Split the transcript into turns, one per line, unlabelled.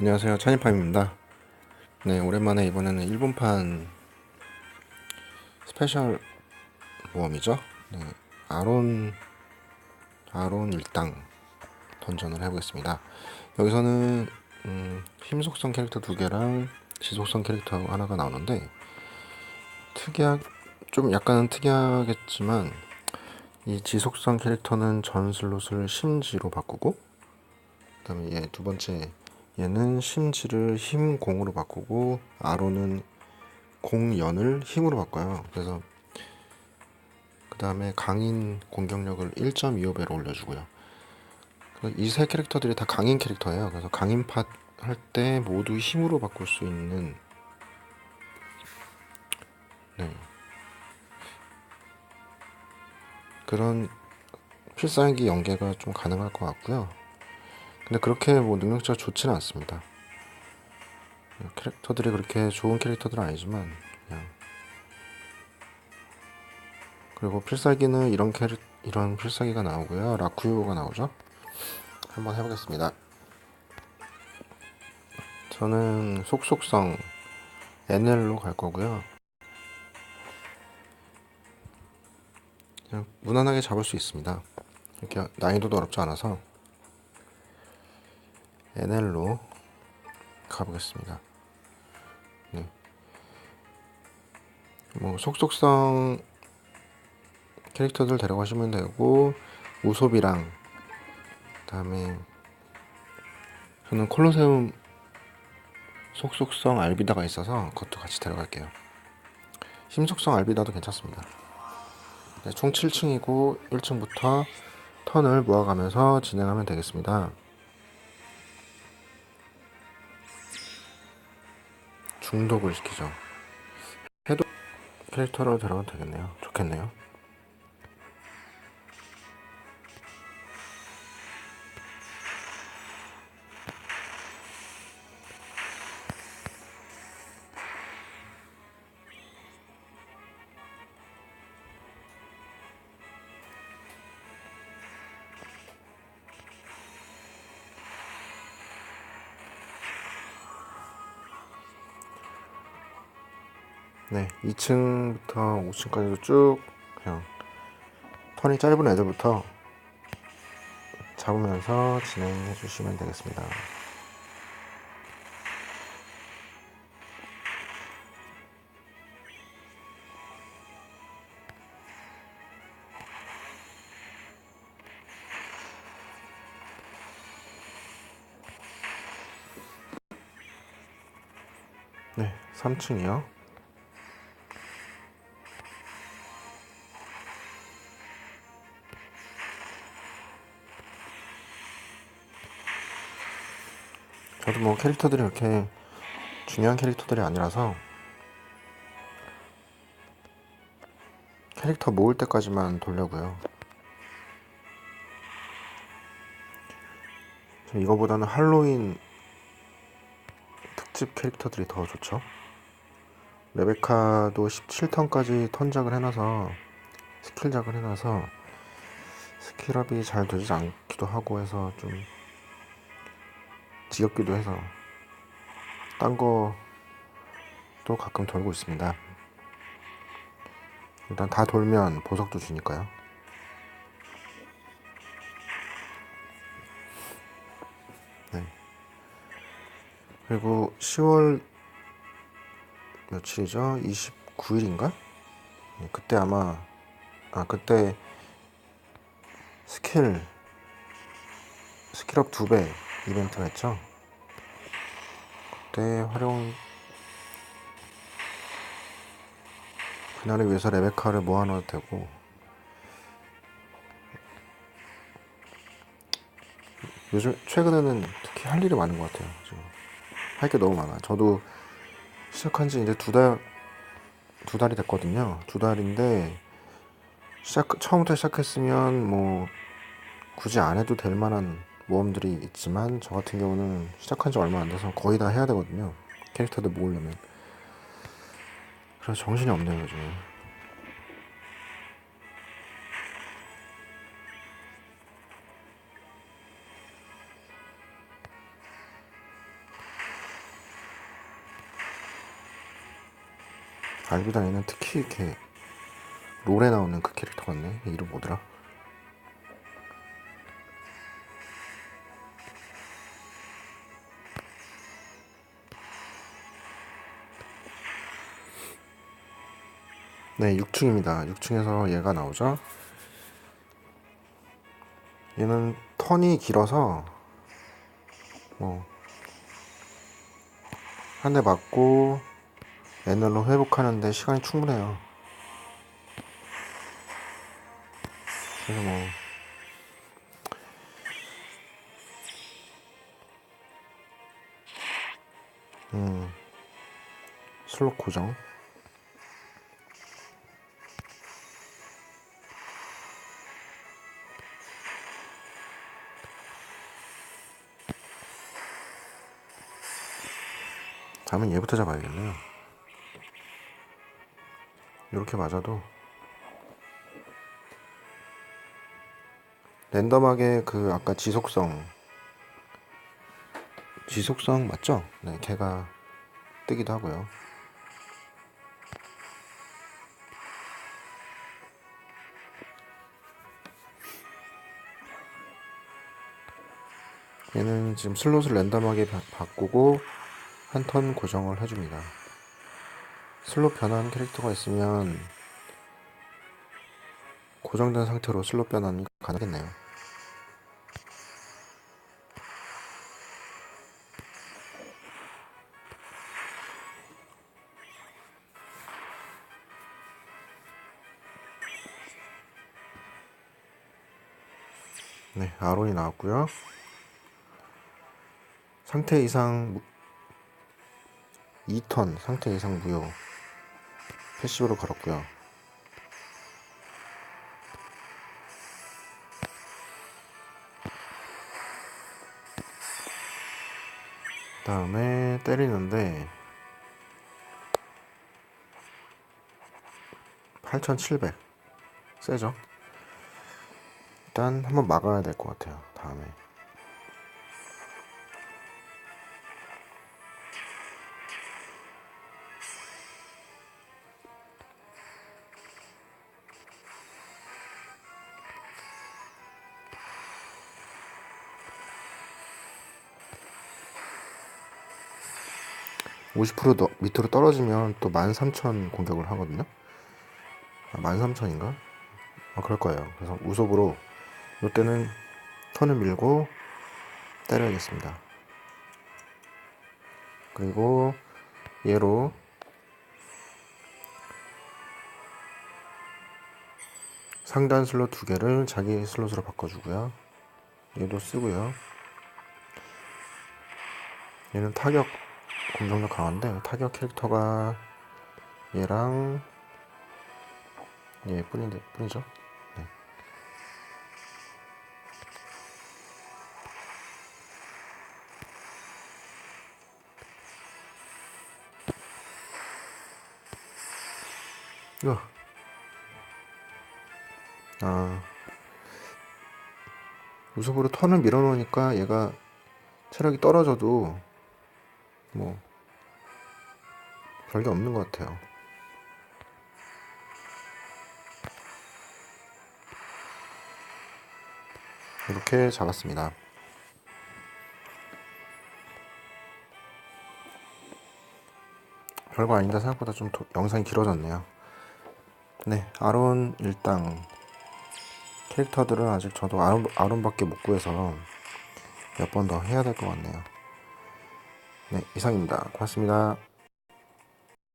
안녕하세요. 찬이파입니다. 네 오랜만에 이번에는 일본판 스페셜 모험이죠? 네, 아론 아론 일당 던전을 해보겠습니다. 여기서는 음, 힘속성 캐릭터 두 개랑 지속성 캐릭터 하나가 나오는데 특이하 좀 약간은 특이하겠지만 이 지속성 캐릭터는 전 슬롯을 심지로 바꾸고 그다음에 얘두 번째 얘는 심지를 힘공으로 바꾸고 아로는 공연을 힘으로 바꿔요. 그래서 그 다음에 강인 공격력을 1.25배로 올려주고요. 이 세 캐릭터들이 다 강인 캐릭터예요. 그래서 강인 팟 할 때 모두 힘으로 바꿀 수 있는 네. 그런 필살기 연계가 좀 가능할 것 같고요. 근데 그렇게 뭐 능력치가 좋지는 않습니다. 캐릭터들이 그렇게 좋은 캐릭터들은 아니지만 그냥 그리고 필살기는 이런 캐릭 이런 필살기가 나오고요. 라쿠요가 나오죠. 한번 해보겠습니다. 저는 속속성 NL로 갈 거고요. 그냥 무난하게 잡을 수 있습니다. 이렇게 난이도도 어렵지 않아서 NL로 가보겠습니다. 네. 뭐 속속성 캐릭터들 데려가시면 되고 우소비랑 그다음에 저는 콜로세움 속속성 알비다가 있어서 그것도 같이 데려갈게요. 힘속성 알비다도 괜찮습니다. 네, 총 7층이고 1층부터 턴을 모아가면서 진행하면 되겠습니다. 중독을 시키죠. 해도 캐릭터로 들어가도 되겠네요. 좋겠네요. 네, 2층부터 5층까지도 쭉 그냥 턴이 짧은 애들부터 잡으면서 진행해 주시면 되겠습니다. 네, 3층이요. 저도 뭐 캐릭터들이 그렇게 중요한 캐릭터들이 아니라서 캐릭터 모을 때까지만 돌려고요. 이거보다는 할로윈 특집 캐릭터들이 더 좋죠. 레베카도 17턴까지 턴작을 해놔서 스킬작을 해놔서 스킬업이 잘 되지 않기도 하고 해서 좀 지겹기도 해서 딴 거도 가끔 돌고 있습니다. 일단 다 돌면 보석도 주니까요. 네. 그리고 10월 며칠이죠? 29일인가? 그때 아마 아 그때 스킬 스킬업 2배 이벤트가 있죠. 그때 활용 그날을 위해서 레베카를 모아놓아도 되고 요즘 최근에는 특히 할 일이 많은 것 같아요. 지금 할 게 너무 많아. 저도 시작한 지 이제 두 달, 두 달이 됐거든요. 두 달인데 시작 처음부터 시작했으면 뭐 굳이 안 해도 될 만한 모험들이 있지만 저 같은 경우는 시작한 지 얼마 안 돼서 거의 다 해야 되거든요. 캐릭터도 모으려면. 그래서 정신이 없네요, 요즘 알비다에는 특히 이렇게 롤에 나오는 그 캐릭터 같네. 이름 뭐더라? 네, 6층입니다. 6층에서 얘가 나오죠. 얘는 턴이 길어서 뭐 한 대 맞고 에너로 회복하는데 시간이 충분해요. 그래서 뭐 음, 슬롯 고정. 다음은 얘부터 잡아야겠네요. 이렇게 맞아도 랜덤하게 그 아까 지속성 지속성 맞죠? 네, 걔가 뜨기도 하고요. 얘는 지금 슬롯을 랜덤하게 바, 바꾸고 한 턴 고정을 해줍니다. 슬롯 변환 캐릭터가 있으면 고정된 상태로 슬롯 변환이 가능했네요. 네, 아론이 나왔고요. 상태 이상 무- 2턴 상태 이상 무효 패시브로 걸었고요. 다음에 때리는데 8700 세죠? 일단 한번 막아야 될 것 같아요. 다음에 50% 더, 밑으로 떨어지면 또 13,000 공격을 하거든요. 아, 13,000인가? 아, 그럴 거예요. 그래서 우속으로 이때는 턴을 밀고 때려야겠습니다. 그리고 얘로 상단 슬롯 두 개를 자기 슬롯으로 바꿔주고요. 얘도 쓰고요. 얘는 타격 공격력 강한데 타격 캐릭터가 얘랑 얘 뿐인데 뿐이죠. 네. 이거 아 우속으로 턴을 밀어놓으니까 얘가 체력이 떨어져도 뭐 별게 없는 것 같아요. 이렇게 잡았습니다. 별거 아닌데 생각보다 좀 도, 영상이 길어졌네요. 네, 아론 일당 캐릭터들은 아직 저도 아론, 아론밖에 못 구해서 몇 번 더 해야 될 것 같네요. 네, 이상입니다. 고맙습니다.